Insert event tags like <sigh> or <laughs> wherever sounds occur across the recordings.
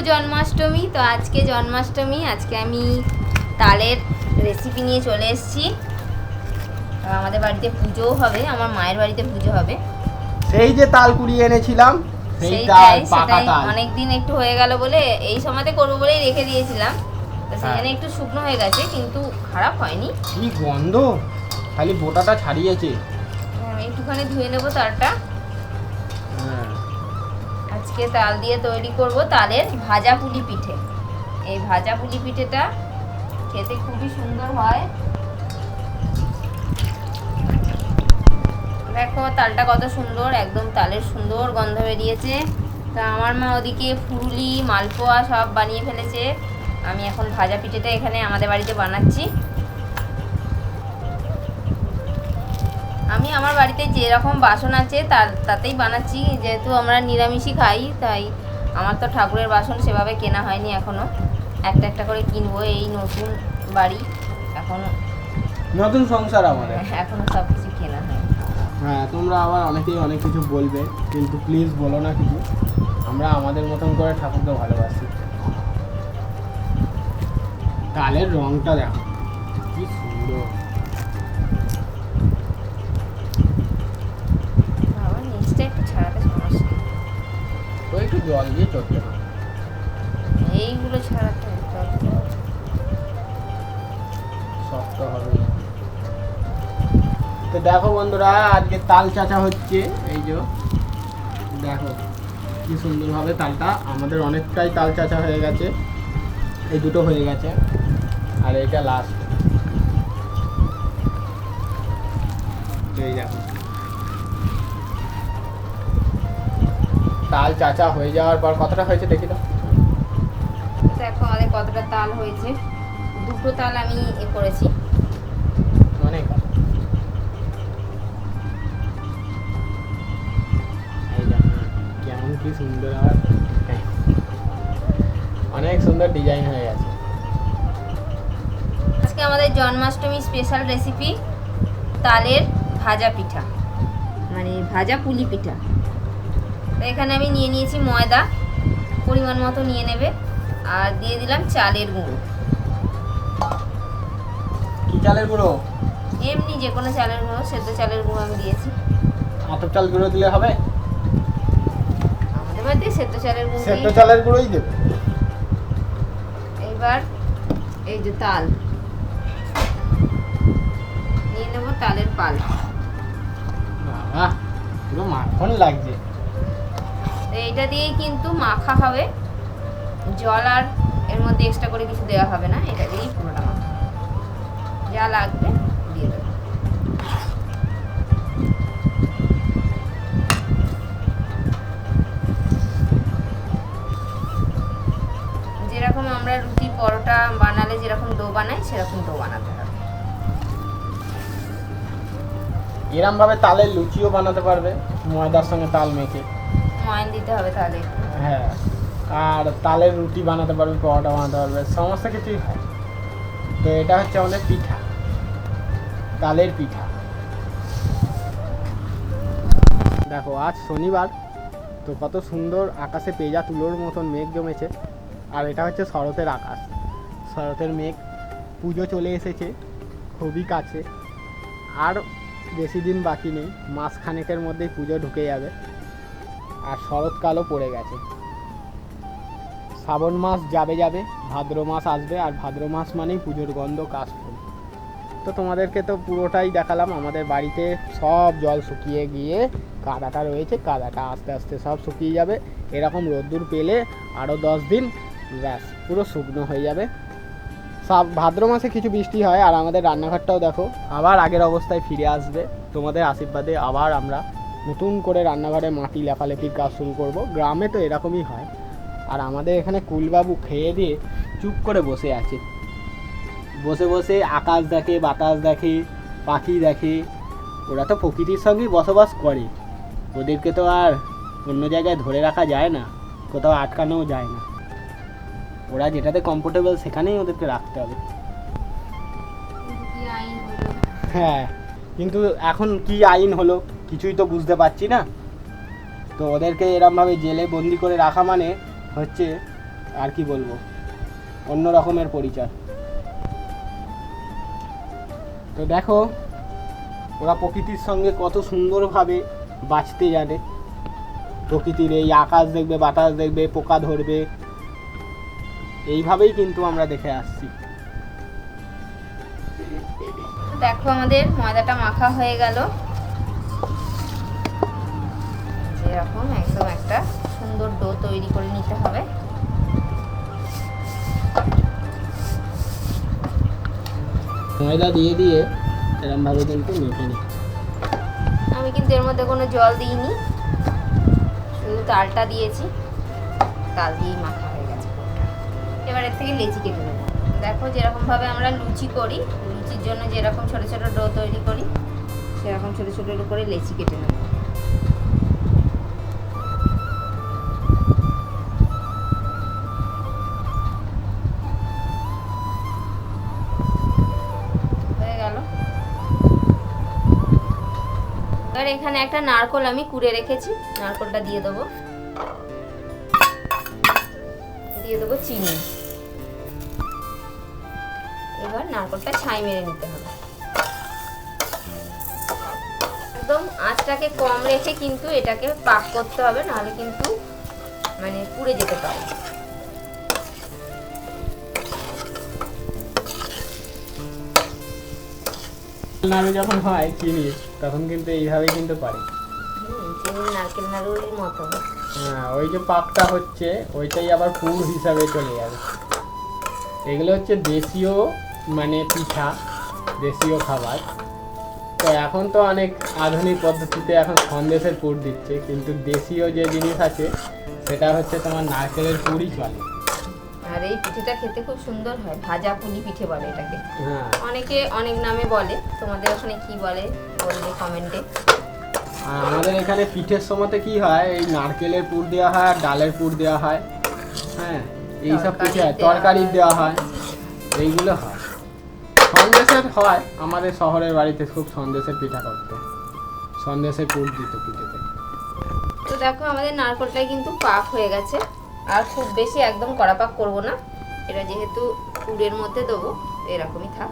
জন্মাষ্টমী তো আজকে জন্মাষ্টমী আজকে আমি তালের রেসিপি নিয়ে চলে এসেছি। আমাদের বাড়িতে পুজোও হবে আমার মায়ের বাড়িতে পুজো হবে। সেই যে তাল কুড়িয়ে এনেছিলাম সেইটাই সেটাই। তাল। অনেক দিন একটু হয়ে গেল বলে এই সময়তে করব বলেই রেখে দিয়েছিলাম। তো সেখানে হ্যাঁ। একটু শুকনো হয়ে গেছে কিন্তু খারাপ হয়নি। কি গন্ধ! খালি বোটাটা ছাড়িয়েছে। আমি একটুখানি ধুয়ে নেব তালটা। হ্যাঁ। আজকে তাল দিয়ে তৈরি করব তালের ভাজা পুলি পিঠে। এই ভাজা পুলি পিঠেটা খেতে খুবই সুন্দর হয়। দেখো, তালটা কত সুন্দর, একদম তালের সুন্দর গন্ধ বেরিয়েছে। তা আমার মা ওদিকে ফুরুলি, মালপোয়া সব বানিয়ে ফেলেছে। আমি এখন ভাজা পিঠেটা এখানে আমাদের বাড়িতে বানাচ্ছি। আমি আমার বাড়িতে যেরকম বাসন আছে তার তাতেই বানাচ্ছি। যেহেতু আমরা নিরামিষই খাই তাই আমার তো ঠাকুরের বাসন সেভাবে কেনা হয়নি এখনও। একটা একটা করে কিনবো এই নতুন বাড়ি। এখনও নতুন সংসার আমাদের। <laughs> এখনও সব কিছু কেনা হয় হ্যাঁ তোমরা আবার অনেকেই অনেক কিছু বলবে কিন্তু প্লিজ বলো না কিছু। আমরা আমাদের মতন করে ঠাকুরকে ভালোবাসি। তালের রংটা দেখো কি সুন্দর। জল দিয়ে চটকে। এইগুলো ছাড়াতে শক্ত হবে। তো দেখো বন্ধুরা আজকে তাল চাচা হচ্ছে। এই যে দেখো কি সুন্দরভাবে তালটা আমাদের অনেকটাই তাল চাচা হয়ে গেছে। এই দুটো হয়ে গেছে আর এটা লাস্ট এই দেখো। তাল চাচা হয়ে যাওয়ার পর কতটা হয়েছে দেখি তো। দেখো আমাদের কতটা তাল হয়েছে। দুটো তাল আমি এ করেছি। অনেক কেমন কি সুন্দর আর হ্যাঁ। অনেক সুন্দর ডিজাইন হয়ে গেছে। আজকে আমাদের জন্মাষ্টমী স্পেশাল রেসিপি তালের ভাজা পিঠা। মানে ভাজা পুলি পিঠা। তো এখানে আমি নিয়ে নিয়েছি ময়দা পরিমাণ মতো নিয়ে নেবে। আর দিয়ে দিলাম চালের গুঁড়ো। কি চালের গুঁড়ো? এমনি যে কোনো চালের গুঁড়ো সেদ্ধ চালের গুঁড়ো আমি দিয়েছি। আতপ চাল গুঁড়ো দিলে হবে? আমাদের বাড়িতে সেদ্ধ চালের গুঁড়ো সেদ্ধ চালের গুঁড়োই দেবে। এইবার এই যে তাল। নিয়ে নেব তালের পাল। বাবা পুরো মাখন লাগছে। তো এইটা দিয়েই কিন্তু মাখা হবে। জল আর এর মধ্যে এক্সট্রা করে কিছু দেওয়া হবে না, এটা দিয়েই পুরোটা মাখা যা লাগবে দিয়ে দেবো। যেরকম আমরা রুটি পরোটা বানালে যেরকম ডো বানাই, সেরকম ডো বানাতে হবে। এরম ভাবে তালের লুচিও বানাতে পারবে, ময়দার সঙ্গে তাল মেখে। ময়ন দিতে হবে তাহলে। হ্যাঁ আর তালের রুটি বানাতে পারবে, পরোটা বানাতে পারবে, সমস্ত কিছুই হয়। তো এটা হচ্ছে আমাদের পিঠা, তালের পিঠা। দেখো, আজ শনিবার, তো কত সুন্দর আকাশে পেজা তুলোর মতন মেঘ জমেছে, আর এটা হচ্ছে শরতের আকাশ। শরতের মেঘ, পুজো চলে এসেছে, খুবই কাছে। আর বেশি দিন বাকি নেই, মাসখানেকের মধ্যেই পুজো ঢুকে যাবে। আর শরৎকালও পড়ে গেছে। শ্রাবণ মাস যাবে যাবে, ভাদ্র মাস আসবে, আর ভাদ্র মাস মানেই পুজোর গন্ধ কাশফুল তো তোমাদেরকে তো পুরোটাই দেখালাম, আমাদের বাড়িতে সব জল শুকিয়ে গিয়ে কাদাটা রয়েছে, কাদাটা আস্তে আস্তে সব শুকিয়ে যাবে। এরকম রোদ্দুর পেলে আরও দশ দিন, ব্যাস, পুরো শুকনো হয়ে যাবে। সব ভাদ্র মাসে কিছু বৃষ্টি হয়, আর আমাদের রান্নাঘরটাও দেখো, আবার আগের অবস্থায় ফিরে আসবে। তোমাদের আশীর্বাদে আবার আমরা নতুন করে রান্নাঘরে মাটি লেপালেপির কাজ শুরু করব। গ্রামে তো এরকমই হয়। আর আমাদের এখানে কুলবাবু খেয়ে দিয়ে চুপ করে বসে আছে। বসে বসে আকাশ দেখে বাতাস দেখে পাখি দেখে। ওরা তো প্রকৃতির সঙ্গেই বসবাস করে। ওদেরকে তো আর অন্য জায়গায় ধরে রাখা যায় না। কোথাও আটকানোও যায় না। ওরা যেটাতে কমফোর্টেবল সেখানেই ওদেরকে রাখতে হবে। হ্যাঁ কিন্তু এখন কি আইন হলো? কিছুই তো বুঝতে পারছি না। তো ওদেরকে এরমভাবে জেলে বন্দি করে রাখা মানে হচ্ছে, আর কি বলব, অন্য রকমের পরিচয়। তো দেখো, ওরা প্রকৃতির সঙ্গে কত সুন্দরভাবে বাঁচতে জানে। প্রকৃতির এই আকাশ দেখবে, বাতাস দেখবে, পোকা ধরবে। এইভাবেই কিন্তু আমরা দেখে আসছি। দেখো আমাদের ময়দাটা মাখা হয়ে গেল। যেরকম একদম একটা সুন্দর ডো তৈরি করে নিতে হবে। ময়দা দিয়ে দিয়ে এরমভাবে কিন্তু মেখে নিই আমি কিন্তু এর মধ্যে কোনো জল দিইনি শুধু তালটা দিয়েছি তাল দিয়েই মাখা হয়ে গেছে। এবার এর থেকে লেচি কেটে নেব। দেখো যেরকমভাবে আমরা লুচি করি লুচির জন্য যেরকম ছোট ছোট ডো তৈরি করি সেরকম ছোট ছোট করে লেচি কেটে নেব। এবার এখানে একটা নারকল আমি কুড়ে রেখেছি। নারকলটা দিয়ে দেবো। দিয়ে দেবো চিনি। এবার নারকলটা ছাই মেরে নিতে হবে। একদম আঁচটাকে কম রেখে কিন্তু এটাকে পাক করতে হবে, নাহলে কিন্তু মানে পুড়ে যেতে পারে। নাড়ু যখন হয় চিনি তখন কিন্তু এইভাবেই কিন্তু পারে। নারকেল নাড়ুর মতো। হ্যাঁ ওই যে পাকটা হচ্ছে ওইটাই আবার পুর হিসাবে চলে যাবে। এগুলো হচ্ছে দেশীয় মানে পিঠা দেশীয় খাবার। তো এখন তো অনেক আধুনিক পদ্ধতিতে এখন সন্দেশের পুর দিচ্ছে কিন্তু দেশীয় যে জিনিস আছে সেটা হচ্ছে তোমার নারকেলের পুরই চলে। এই পিঠেটা খেতে খুব সুন্দর হয়। ভাজা পুলি পিঠে বলে এটাকে। হ্যাঁ। অনেকে অনেক নামে বলে। তোমাদের ওখানে কি বলে বলবে কমেন্টে। আর আমাদের এখানে পিঠের সময়তে কি হয় এই নারকেলের পুর দেওয়া হয় আর ডালের পুর দেওয়া হয়। হ্যাঁ এইসব পিঠে হয় তরকারির দেওয়া হয়। এইগুলো হয়। সন্দেশের হয় আমাদের শহরের বাড়িতে খুব সন্দেশের পিঠা করতো। সন্দেশের পুর দিত পিঠেতে। তো দেখো আমাদের নারকলটাই কিন্তু পাক হয়ে গেছে। আর খুব বেশি একদম কড়া পাক করব না। এটা যেহেতু পুরের মধ্যে দেবো এরকমই থাক।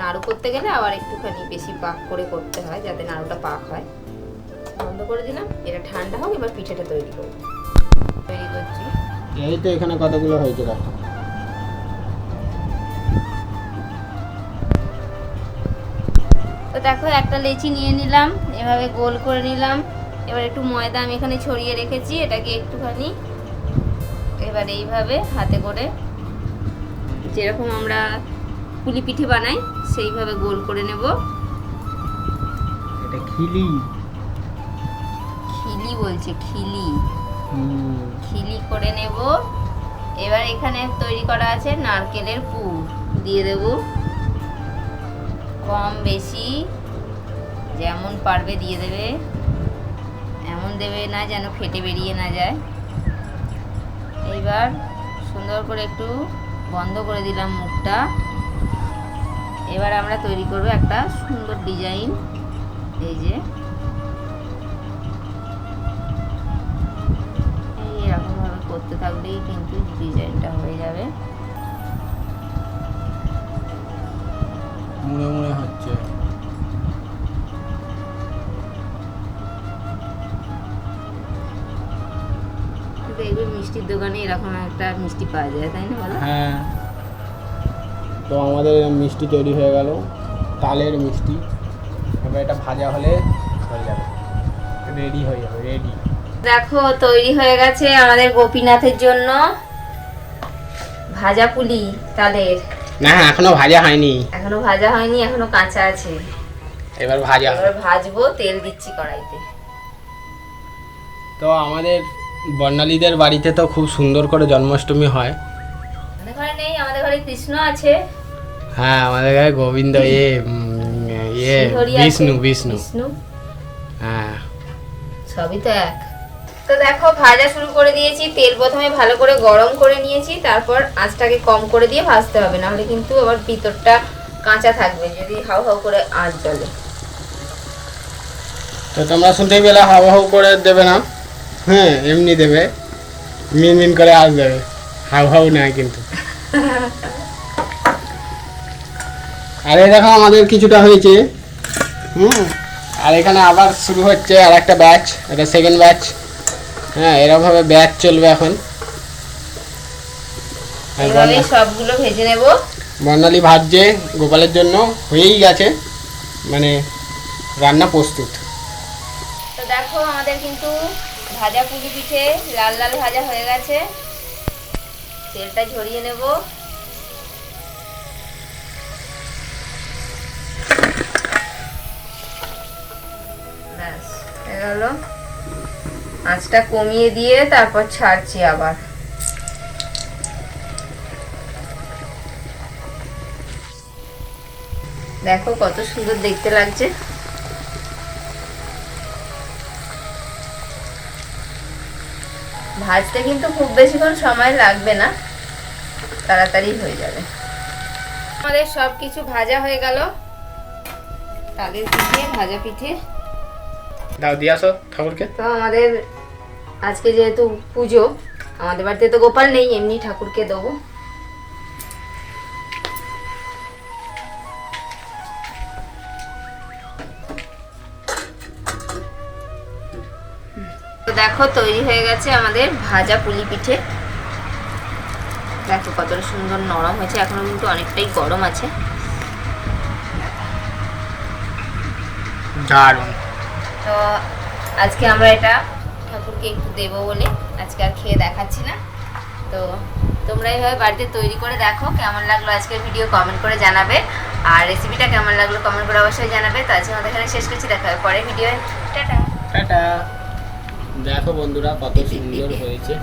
নাড়ু করতে গেলে আবার একটুখানি বেশি পাক করে করতে হয় যাতে নাড়ুটা পাক হয়। বন্ধ করে দিলাম এটা ঠান্ডা হোক এবার পিঠেটা তৈরি করব। তৈরি করছি। এই তো এখানে কতগুলো হয়েছে দেখো তো দেখো একটা লেচি নিয়ে নিলাম এভাবে গোল করে নিলাম। এবার একটু ময়দা আমি এখানে ছড়িয়ে রেখেছি এটাকে একটুখানি এবার এইভাবে হাতে করে যেরকম আমরা পুলি পিঠে বানাই সেইভাবে গোল করে নেব। এটা খিলি। খিলি বলছে খিলি। খিলি করে নেব। এবার এখানে তৈরি করা আছে নারকেলের পুর। দিয়ে দেব। কম বেশি যেমন পারবে দিয়ে দেবে। এমন দেবে না যেন ফেটে বেরিয়ে না যায়। এইবার সুন্দর করে একটু বন্ধ করে দিলাম মুখটা। এবার আমরা তৈরি করব একটা সুন্দর ডিজাইন। এই যে। এই এরকম করতে থাকলেই কিন্তু ডিজাইনটা হয়ে যাবে। মুড়ে মুড়ে হচ্ছে। মিষ্টির দোকানে এরকম একটা মিষ্টি পাওয়া যায় তাই না বলো? হ্যাঁ। তো আমাদের মিষ্টি তৈরি হয়ে গেল তালের মিষ্টি। এবার এটা ভাজা হলে হয়ে যাবে। রেডি হয়ে যাবে রেডি। দেখো তৈরি হয়ে গেছে আমাদের গোপীনাথের জন্য ভাজা পুলি তালের। না এখনও ভাজা হয়নি। এখনও ভাজা হয়নি এখনও কাঁচা আছে। এবার ভাজা। এবার ভাজবো তেল দিচ্ছি কড়াইতে। তো আমাদের বর্ণালীদের বাড়িতে তো খুব সুন্দর করে জন্মাষ্টমী হয়। আমাদের ঘরে নেই আমাদের ঘরে কৃষ্ণ আছে। হ্যাঁ আমাদের গায়ে গোবিন্দ শ্রীহরি আছে, বিষ্ণু বিষ্ণু। হ্যাঁ। সবই তো এক। তো দেখো ভাজা শুরু করে দিয়েছি তেল প্রথমে ভালো করে গরম করে নিয়েছি তারপর আঁচটাকে কম করে দিয়ে ভাজতে হবে নাহলে কিন্তু আবার ভিতরটা কাঁচা থাকবে যদি হাউ হাউ করে আঁচ জ্বলে। তো তোমরা শুনতেই পেলে হাওয়া হাউ করে দেবে না। হ্যাঁ এমনি দেবে। মিন মিন করে আস দেবে। হাউ হাউ নয় কিন্তু। আরে দেখো আমাদের কিছুটা হয়েছে। হুম? আর এখানে আবার শুরু হচ্ছে আর একটা ব্যাচ এটা সেকেন্ড ব্যাচ হ্যাঁ এরকমভাবে ব্যাচ চলবে এখন। সবগুলো ভেজে নেব। বর্ণালী ভাজছে গোপালের জন্য। হয়েই গেছে। মানে রান্না প্রস্তুত। তো দেখো আমাদের কিন্তু ভাজা পুলি পিঠে, লাল লাল ভাজা হয়ে গেছে। তেলটা ঝরিয়ে নেব। ব্যাস, হয়ে আঁচটা কমিয়ে দিয়ে তারপর ছাড়ছি আবার। দেখো কত সুন্দর দেখতে লাগছে। ভাজতে কিন্তু খুব বেশিক্ষণ সময় লাগবে না। তাড়াতাড়ি হয়ে যাবে। আমাদের সব কিছু ভাজা হয়ে গেল। তাদের পিঠে ভাজা পিঠে। দাও দিয়ে আসো ঠাকুরকে। তো আমাদের আজকে যেহেতু পুজো আমাদের বাড়িতে তো গোপাল নেই এমনি ঠাকুরকে দেবো। দেখো তৈরি হয়ে গেছে আমাদের ভাজা পুলি পিঠে। দেখো কতটা সুন্দর নরম হয়েছে। এখনও কিন্তু অনেকটাই গরম আছে। দারুণ। তো আজকে আমরা এটা ঠাকুরকে একটু দেবো বলে আজকে আর খেয়ে দেখাচ্ছি না। তো তোমরা এইভাবে বাড়িতে তৈরি করে দেখো কেমন লাগল আজকের ভিডিও কমেন্ট করে জানাবে। আর রেসিপিটা কেমন লাগল কমেন্ট করে অবশ্যই জানাবে। তো আজকে আমাদের এখানে শেষ করছি। দেখা হবে পরের ভিডিও টাটা। টাটা। দেখো বন্ধুরা কত <laughs> সুন্দর হয়েছে।